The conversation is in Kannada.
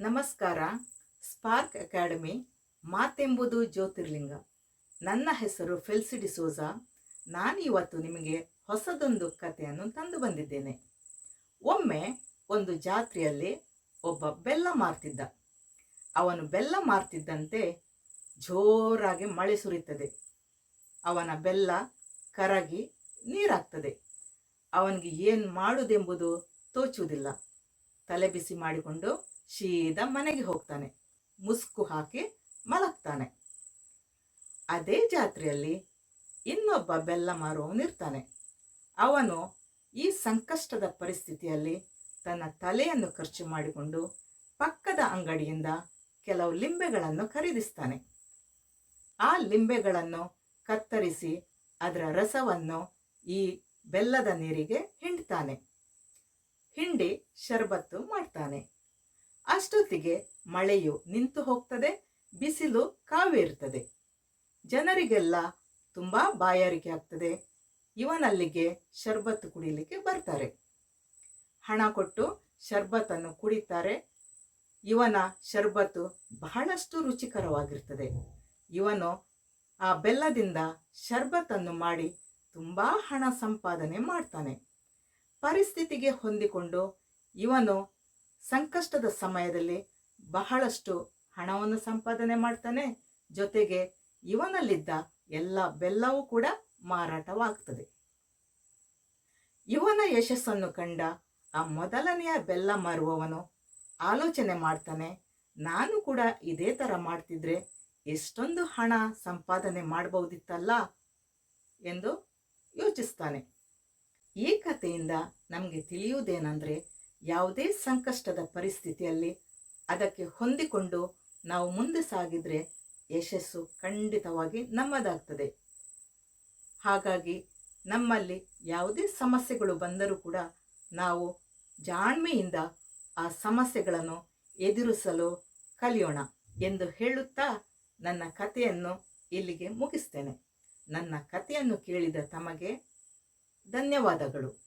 ನಮಸ್ಕಾರ. ಸ್ಪಾರ್ಕ್ ಅಕಾಡೆಮಿ ಮಾತೆಂಬುದು ಜ್ಯೋತಿರ್ಲಿಂಗ. ನನ್ನ ಹೆಸರು ಫೆಲ್ಸಿಡಿ ಡಿಸೋಜಾ ನಾನು ಇವತ್ತು ನಿಮಗೆ ಹೊಸದೊಂದು ಕಥೆಯನ್ನು ತಂದು ಬಂದಿದ್ದೇನೆ. ಒಮ್ಮೆ ಒಂದು ಜಾತ್ರೆಯಲ್ಲಿ ಒಬ್ಬ ಬೆಲ್ಲ ಮಾರ್ತಿದ್ದ. ಅವನು ಬೆಲ್ಲ ಮಾರ್ತಿದ್ದಂತೆ ಜೋರಾಗಿ ಮಳೆ ಸುರಿತದೆ. ಅವನ ಬೆಲ್ಲ ಕರಗಿ ನೀರಾಗ್ತದೆ. ಅವನಿಗೆ ಏನು ಮಾಡುವುದೆಂಬುದು ತೋಚುವುದಿಲ್ಲ. ತಲೆ ಬಿಸಿ ಮಾಡಿಕೊಂಡು ಸೀದಾ ಮನೆಗೆ ಹೋಗ್ತಾನೆ. ಮುಸ್ಕು ಹಾಕಿ ಮಲಗ್ತಾನೆ. ಅದೇ ಜಾತ್ರೆಯಲ್ಲಿ ಇನ್ನೊಬ್ಬ ಬೆಲ್ಲ ಮಾರುವವನಿರ್ತಾನೆ ಅವನು ಈ ಸಂಕಷ್ಟದ ಪರಿಸ್ಥಿತಿಯಲ್ಲಿ ತನ್ನ ತಲೆಯನ್ನು ಖರ್ಚು ಮಾಡಿಕೊಂಡು ಪಕ್ಕದ ಅಂಗಡಿಯಿಂದ ಕೆಲವು ಲಿಂಬೆಗಳನ್ನು ಖರೀದಿಸ್ತಾನೆ. ಆ ಲಿಂಬೆಗಳನ್ನು ಕತ್ತರಿಸಿ ಅದರ ರಸವನ್ನು ಈ ಬೆಲ್ಲದ ನೀರಿಗೆ ಹಿಂಡ್ತಾನೆ. ಹಿಂಡಿ ಶರಬತ್ತು ಮಾಡ್ತಾನೆ. ಅಷ್ಟೊತ್ತಿಗೆ ಮಳೆಯು ನಿಂತು ಹೋಗ್ತದೆ, ಬಿಸಿಲು ಕಾವೇರ್ತದೆ ಜನರಿಗೆಲ್ಲ ತುಂಬ ಬಾಯಾರಿಕೆ ಆಗ್ತದೆ. ಇವನಲ್ಲಿಗೆ ಶರ್ಬತ್ತು ಕುಡಿಲಿಕ್ಕೆ ಬರ್ತಾರೆ. ಹಣ ಕೊಟ್ಟು ಶರ್ಬತ್ತನ್ನು ಕುಡಿತಾರೆ. ಇವನ ಶರ್ಬತ್ತು ಬಹಳಷ್ಟು ರುಚಿಕರವಾಗಿರ್ತದೆ. ಇವನು ಆ ಬೆಲ್ಲದಿಂದ ಶರ್ಬತ್ತನ್ನು ಮಾಡಿ ತುಂಬ ಹಣ ಸಂಪಾದನೆ ಮಾಡ್ತಾನೆ. ಪರಿಸ್ಥಿತಿಗೆ ಹೊಂದಿಕೊಂಡು ಇವನು ಸಂಕಷ್ಟದ ಸಮಯದಲ್ಲಿ ಬಹಳಷ್ಟು ಹಣವನ್ನು ಸಂಪಾದನೆ ಮಾಡ್ತಾನೆ. ಜೊತೆಗೆ ಇವನಲ್ಲಿದ್ದ ಎಲ್ಲ ಬೆಲ್ಲವೂ ಕೂಡ ಮಾರಾಟವಾಗ್ತದೆ. ಇವನ ಯಶಸ್ಸನ್ನು ಕಂಡ ಆ ಮೊದಲನೆಯ ಬೆಲ್ಲ ಮಾರುವವನು ಆಲೋಚನೆ ಮಾಡ್ತಾನೆ, ನಾನು ಕೂಡ ಇದೇ ಥರ ಮಾಡ್ತಿದ್ರೆ ಎಷ್ಟೊಂದು ಹಣ ಸಂಪಾದನೆ ಮಾಡಬಹುದಿತ್ತಲ್ಲ? ಎಂದು ಯೋಚಿಸ್ತಾನೆ. ಈ ಕಥೆಯಿಂದ ನಮಗೆ ತಿಳಿಯುವುದೇನೆಂದರೆ ಯಾವುದೇ ಸಂಕಷ್ಟದ ಪರಿಸ್ಥಿತಿಯಲ್ಲಿ ಅದಕ್ಕೆ ಹೊಂದಿಕೊಂಡು ನಾವು ಮುಂದೆ ಸಾಗಿದರೆ ಯಶಸ್ಸು ಖಂಡಿತವಾಗಿ ನಮ್ಮದಾಗ್ತದೆ. ಹಾಗಾಗಿ ನಮ್ಮಲ್ಲಿ ಯಾವುದೇ ಸಮಸ್ಯೆಗಳು ಬಂದರೂ ಕೂಡ ನಾವು ಜಾಣ್ಮೆಯಿಂದ ಆ ಸಮಸ್ಯೆಗಳನ್ನು ಎದುರಿಸಲು ಕಲಿಯೋಣ ಎಂದು ಹೇಳುತ್ತಾ ನನ್ನ ಕಥೆಯನ್ನು ಇಲ್ಲಿಗೆ ಮುಗಿಸ್ತೇನೆ. ನನ್ನ ಕಥೆಯನ್ನು ಕೇಳಿದ ತಮಗೆ ಧನ್ಯವಾದಗಳು.